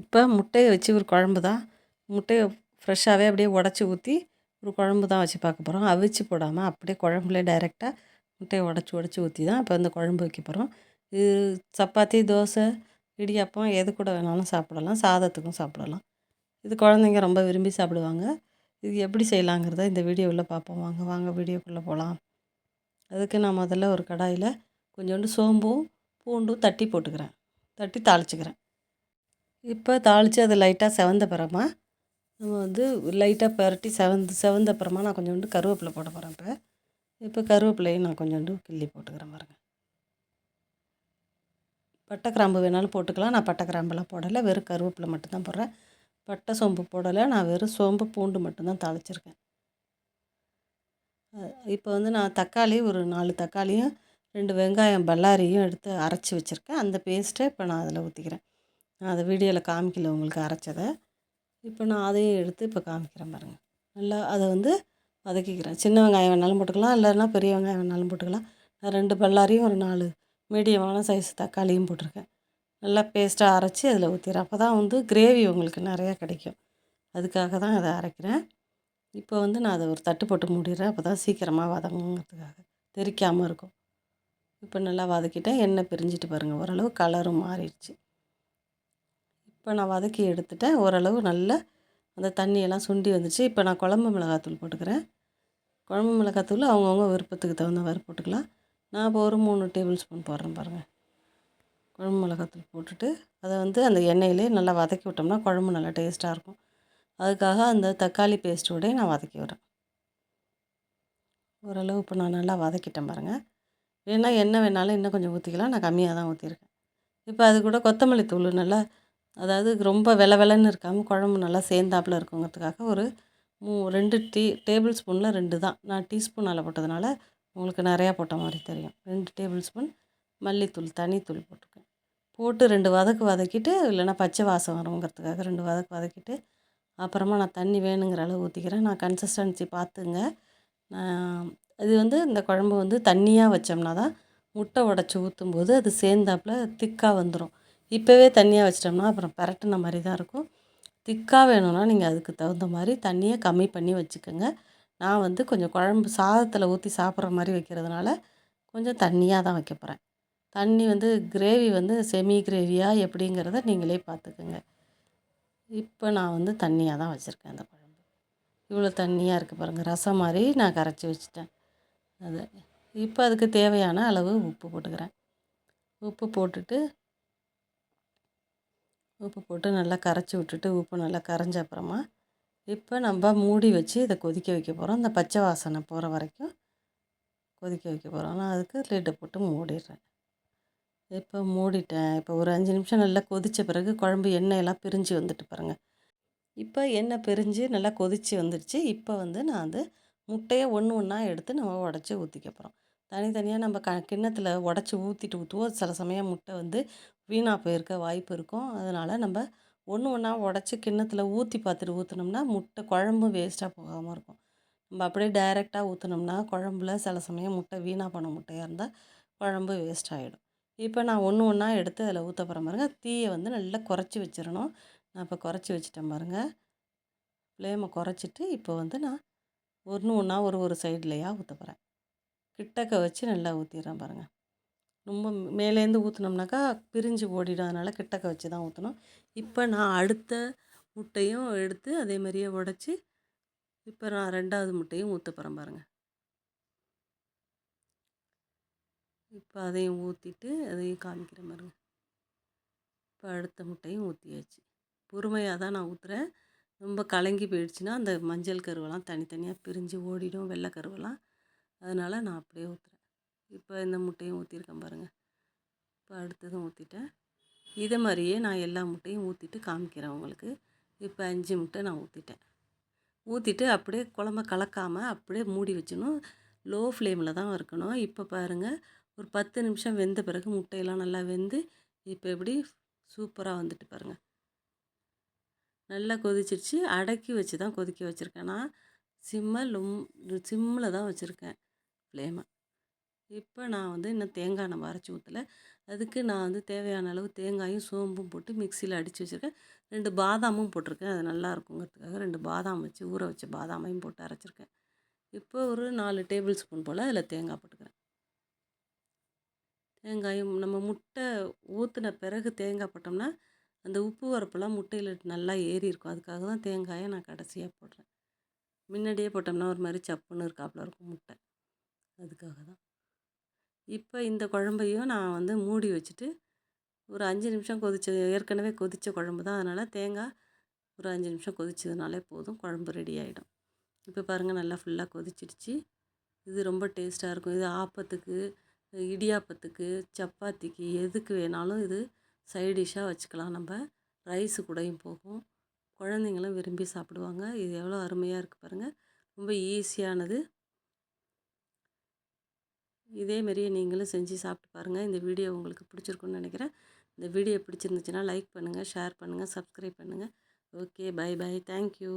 இப்போ முட்டையை வச்சு ஒரு குழம்பு தான். முட்டையை ஃப்ரெஷ்ஷாகவே அப்படியே உடச்சி ஊற்றி ஒரு குழம்பு தான் வச்சு பார்க்க போகிறோம். அவிச்சு போடாமல் அப்படியே குழம்புலே டைரெக்டாக முட்டையை உடச்சி உடச்சி ஊற்றி தான் இப்போ இந்த குழம்பு வைக்க போகிறோம். இது சப்பாத்தி தோசை இடியாப்பம் எது கூட வேணாலும் சாப்பிடலாம். சாதத்துக்கும் சாப்பிடலாம். இது குழந்தைங்க ரொம்ப விரும்பி சாப்பிடுவாங்க. இது எப்படி செய்யலாங்கிறத இந்த வீடியோவில் பார்ப்போம். வாங்க வாங்க வீடியோக்குள்ளே போகலாம். அதுக்கு நான் முதல்ல ஒரு கடாயில் கொஞ்சோண்டு சோம்பும் பூண்டும் தட்டி போட்டுக்கிறேன். தட்டி தாளிச்சுக்கிறேன். இப்போ தாளித்து அது லைட்டாக செவந்த பிறமா நம்ம வந்து லைட்டாக பரட்டி செவந்து செவந்த நான் கொஞ்சோண்டு கருவேப்பிலை போட போகிறேன் இப்போ. இப்போ கருவேப்பிலையும் நான் கொஞ்சோண்டு கிள்ளி போட்டுக்கிறேன் பாருங்கள் பட்டை கிராம்பு வேணாலும் போட்டுக்கலாம். நான் பட்டை கிராம்பெல்லாம் போடலை. வெறும் கருவேப்பிலை மட்டும்தான் போடுறேன். பட்டை சோம்பு போடலை. நான் வெறும் சோம்பு பூண்டு மட்டும்தான் தாளிச்சிருக்கேன். இப்போ வந்து நான் தக்காளி ஒரு நாலு தக்காளியும் ரெண்டு வெங்காயம் பல்லாரியும் எடுத்து அரைச்சி வச்சுருக்கேன். அந்த பேஸ்ட்டை இப்போ நான் அதில் ஊற்றிக்கிறேன் நான் அதை வீடியோவில் காமிக்கல உங்களுக்கு அரைச்சதை. இப்போ நான் அதையும் எடுத்து இப்போ காமிக்கிறேன் பாருங்கள் நல்லா அதை வந்து வதக்கிக்கிறேன். சின்ன வெங்காயம் வேணாலும் போட்டுக்கலாம். இல்லைன்னா பெரிய வெங்காயம் வேணாலும் போட்டுக்கலாம். நான் ரெண்டு பல்லாரியும் ஒரு நாலு மீடியமான சைஸ் தக்காளியும் போட்டிருக்கேன். நல்லா பேஸ்ட்டாக அரைச்சி அதில் ஊற்றிடுறேன் அப்போ தான் வந்து கிரேவி உங்களுக்கு நிறையா கிடைக்கும். அதுக்காக தான் அதை அரைக்கிறேன். இப்போ வந்து நான் அதை ஒரு தட்டு போட்டு மூடிடுறேன். அப்போ தான் சீக்கிரமாக வதங்குங்கிறதுக்காக தெரிக்காமல் இருக்கும். இப்போ நல்லா வதக்கிட்டேன். எண்ணெய் பிரிஞ்சிட்டு பாருங்கள் ஓரளவு கலரும் மாறிடுச்சு. இப்போ நான் வதக்கி எடுத்துட்டேன். ஓரளவு நல்லா அந்த தண்ணியெல்லாம் சுண்டி வந்துச்சு. இப்போ நான் குழம்பு மிளகாத்தூள் போட்டுக்கிறேன். குழம்பு மிளகாத்தூள் அவங்கவுங்க விருப்பத்துக்கு தகுந்த மாதிரி போட்டுக்கலாம். நான் இப்போ ஒரு மூணு டேபிள் ஸ்பூன் போடுறேன் பாருங்கள் குழம்பு மிளகாத்தூள் போட்டுட்டு அதை வந்து அந்த எண்ணெயிலே நல்லா வதக்கி விட்டோம்னா குழம்பு நல்லா டேஸ்ட்டாக இருக்கும். அதுக்காக அந்த தக்காளி பேஸ்ட்டோடய நான் வதக்கி விட்றேன். ஓரளவு இப்போ நான் நல்லா வதக்கிட்டேன் பாருங்கள் வேணால் எண்ணெய் வேணாலும் இன்னும் கொஞ்சம் ஊற்றிக்கலாம் நான் கம்மியாக தான் ஊற்றிருக்கேன் இப்போ அது கூட கொத்தமல்லி தூள் நல்லா அதாவது ரொம்ப வெலை வெலைன்னு இருக்காமல் குழம்பு நல்லா சேர்ந்தாப்புல இருக்குங்கிறதுக்காக ஒரு மூ ரெண்டு டீ டேபிள் ஸ்பூனில் ரெண்டு தான். நான் டீஸ்பூன் அளவு போட்டதுனால உங்களுக்கு நிறையா போட்ட மாதிரி தெரியும். ரெண்டு டேபிள் ஸ்பூன் மல்லித்தூள் தனித்தூள் போட்டிருக்கேன் போட்டு ரெண்டு வதக்கு வதக்கிட்டு இல்லைன்னா பச்சை வாசம் வருங்கிறதுக்காக ரெண்டு வதக்கு வதக்கிட்டு அப்புறமா நான் தண்ணி வேணுங்கிற அளவு ஊற்றிக்கிறேன் நான் கன்சிஸ்டன்சி பார்த்துங்க. நான் இது வந்து இந்த குழம்பு வந்து தண்ணியாக வச்சோம்னா தான் முட்டை உடச்சி ஊற்றும்போது அது சேர்ந்தாப்புல திக்காக வந்துடும் இப்போவே தண்ணியாக வச்சிட்டோம்னா அப்புறம் பரட்டின மாதிரி தான் இருக்கும். திக்காக வேணும்னா நீங்கள் அதுக்கு தகுந்த மாதிரி தண்ணியை கம்மி பண்ணி வச்சுக்கோங்க. நான் வந்து கொஞ்சம் குழம்பு சாதத்தில் ஊற்றி சாப்பிட்ற மாதிரி வைக்கிறதுனால கொஞ்சம் தண்ணியாக தான் வைக்க போகிறேன் தண்ணி வந்து கிரேவி வந்து செமி கிரேவியாக எப்படிங்கிறத நீங்களே பார்த்துக்குங்க. இப்போ நான் வந்து தண்ணியாக தான் வச்சுருக்கேன் அந்த குழம்பு. இவ்வளோ தண்ணியாக இருக்குது பாருங்கள் ரசம் மாதிரி நான் கரைச்சி வச்சுட்டேன். அது இப்போ அதுக்கு தேவையான அளவு உப்பு போட்டுக்கிறேன். உப்பு போட்டுட்டு உப்பு போட்டு நல்லா கரைச்சி விட்டுட்டு உப்பு நல்லா கரைஞ்ச அப்புறமா இப்போ நம்ம மூடி வச்சு இதை கொதிக்க வைக்க போகிறோம் இந்த பச்சை வாசனை போகிற வரைக்கும் கொதிக்க வைக்க போகிறோம் நான் அதுக்கு லிட்டை போட்டு மூடிடுறேன். இப்போ மூடிட்டேன். இப்போ ஒரு அஞ்சு நிமிஷம் நல்லா கொதித்த பிறகு குழம்பு எண்ணெயெல்லாம் பிரிஞ்சு வந்துட்டு பாருங்கள் இப்போ எண்ணெய் பிரிஞ்சு நல்லா கொதித்து வந்துடுச்சு இப்போ வந்து நான் வந்து முட்டையை ஒன்று ஒன்றா எடுத்து நம்ம உடச்சி ஊற்றிக்க போகிறோம் தனித்தனியாக நம்ம க கிண்ணத்தில் உடச்சி ஊற்றிட்டு ஊற்றுவோம் சில சமயம் முட்டை வந்து வீணாக போயிருக்க வாய்ப்பு இருக்கும். அதனால் நம்ம ஒன்று ஒன்றா உடச்சி கிண்ணத்தில் ஊற்றி பார்த்துட்டு ஊற்றுனோம்னா முட்டை குழம்பும் வேஸ்ட்டாக போகாமல் இருக்கும். நம்ம அப்படியே டைரெக்டாக ஊற்றினோம்னா குழம்புல சில சமயம் முட்டை வீணாக போன முட்டையாக இருந்தால் குழம்பு வேஸ்ட் ஆகிடும் இப்போ நான் ஒன்று ஒன்றா எடுத்து அதில் ஊற்ற போகிறேன் பாருங்கள் தீயை வந்து நல்லா குறைச்சி வச்சிடணும். நான் இப்போ குறைச்சி வச்சிட்டேன் பாருங்கள் ஃப்ளேமை குறைச்சிட்டு இப்போ வந்து நான் ஒன்று ஒன்றா ஒரு ஒரு சைட்லையாக ஊற்ற போகிறேன் கிட்டக்க வச்சு நல்லா ஊற்றிடுறேன் பாருங்கள் ரொம்ப மேலேருந்து ஊற்றுனோம்னாக்கா பிரிஞ்சு ஓடிடும் அதனால் கிட்டக்க வச்சு தான் ஊற்றணும் இப்போ நான் அடுத்த முட்டையும் எடுத்து அதே மாதிரியே உடச்சி இப்போ நான் ரெண்டாவது முட்டையும் ஊற்ற போகிறேன் பாருங்கள் இப்போ அதையும் ஊற்றிட்டு அதையும் காமிக்கிறேன் பாருங்க. இப்போ அடுத்த முட்டையும் ஊற்றியாச்சு பொறுமையாக தான் நான் ஊற்றுறேன் ரொம்ப கலங்கி போயிடுச்சுன்னா அந்த மஞ்சள் கருவெல்லாம் தனித்தனியாக பிரிஞ்சு ஓடிடும் வெள்ளை கருவெல்லாம். அதனால் நான் அப்படியே ஊற்றுறேன் இப்போ இந்த முட்டையும் ஊற்றிருக்கேன் பாருங்கள் இப்போ அடுத்ததும் ஊற்றிட்டேன் இதை மாதிரியே நான் எல்லா முட்டையும் ஊற்றிட்டு காமிக்கிறேன் உங்களுக்கு. இப்போ அஞ்சு முட்டை நான் ஊற்றிட்டேன் ஊற்றிட்டு அப்படியே குழம்ப கலக்காமல் அப்படியே மூடி வச்சணும் லோ ஃப்ளேமில் தான் இருக்கணும். இப்போ பாருங்கள் ஒரு பத்து நிமிஷம் வெந்த பிறகு முட்டையெல்லாம் நல்லா வெந்து இப்போ எப்படி சூப்பராக வந்துட்டு பாருங்கள் நல்லா கொதிச்சிருச்சு. அடக்கி வச்சு தான் கொதிக்க வச்சுருக்கேன். நான் சிம்மை லும் சிம்மில் தான் வச்சுருக்கேன் ஃப்ளேமை. இப்போ நான் வந்து இன்னும் தேங்காய் நம்ம அரைச்சி ஊற்றல அதுக்கு நான் வந்து தேவையான அளவு தேங்காயும் சோம்பும் போட்டு மிக்சியில் அடித்து வச்சுருக்கேன். ரெண்டு பாதாமும் போட்டிருக்கேன். அது நல்லா இருக்குங்கிறதுக்காக ரெண்டு பாதாம் வச்சு ஊற வச்ச பாதாமையும் போட்டு அரைச்சிருக்கேன். இப்போ ஒரு நாலு டேபிள் ஸ்பூன் போல் அதில் தேங்காய் போட்டுக்கிறேன். தேங்காயும் நம்ம முட்டை ஊற்றின பிறகு தேங்காய் போட்டோம்னா அந்த உப்பு வரப்பெல்லாம் முட்டையில் நல்லா ஏறி இருக்கும். அதுக்காக தான் தேங்காயை நான் கடைசியாக போடுறேன். முன்னாடியே போட்டோம்னா ஒரு மாதிரி சப்புன்னு இருக்காப்புல இருக்கும் முட்டை. அதுக்காக தான். இப்போ இந்த குழம்பையும் நான் வந்து மூடி வச்சுட்டு ஒரு அஞ்சு நிமிஷம் கொதிச்ச ஏற்கனவே கொதித்த குழம்பு தான். அதனால் தேங்காய் ஒரு அஞ்சு நிமிஷம் கொதிச்சதுனாலே போதும். குழம்பு ரெடி ஆகிடும் இப்போ பாருங்கள் நல்லா ஃபுல்லாக கொதிச்சிடுச்சு. இது ரொம்ப டேஸ்ட்டாக இருக்கும். இது ஆப்பத்துக்கு இடியாப்பத்துக்கு சப்பாத்திக்கு எதுக்கு வேணாலும் இது சைட் டிஷ்ஷாக வச்சுக்கலாம். நம்ம ரைஸு கூடயும் போகும். குழந்தைங்களும் விரும்பி சாப்பிடுவாங்க. இது எவ்வளோ அருமையாக இருக்குது பாருங்கள் ரொம்ப ஈஸியானது இதேமாரியே நீங்களும் செஞ்சு சாப்பிட்டு பாருங்கள் இந்த வீடியோ உங்களுக்கு பிடிச்சிருக்குன்னு நினைக்கிறேன். இந்த வீடியோ பிடிச்சிருந்துச்சுன்னா லைக் பண்ணுங்கள் ஷேர் பண்ணுங்கள் சப்ஸ்கிரைப் பண்ணுங்கள் ஓகே பை பை. தேங்க்யூ.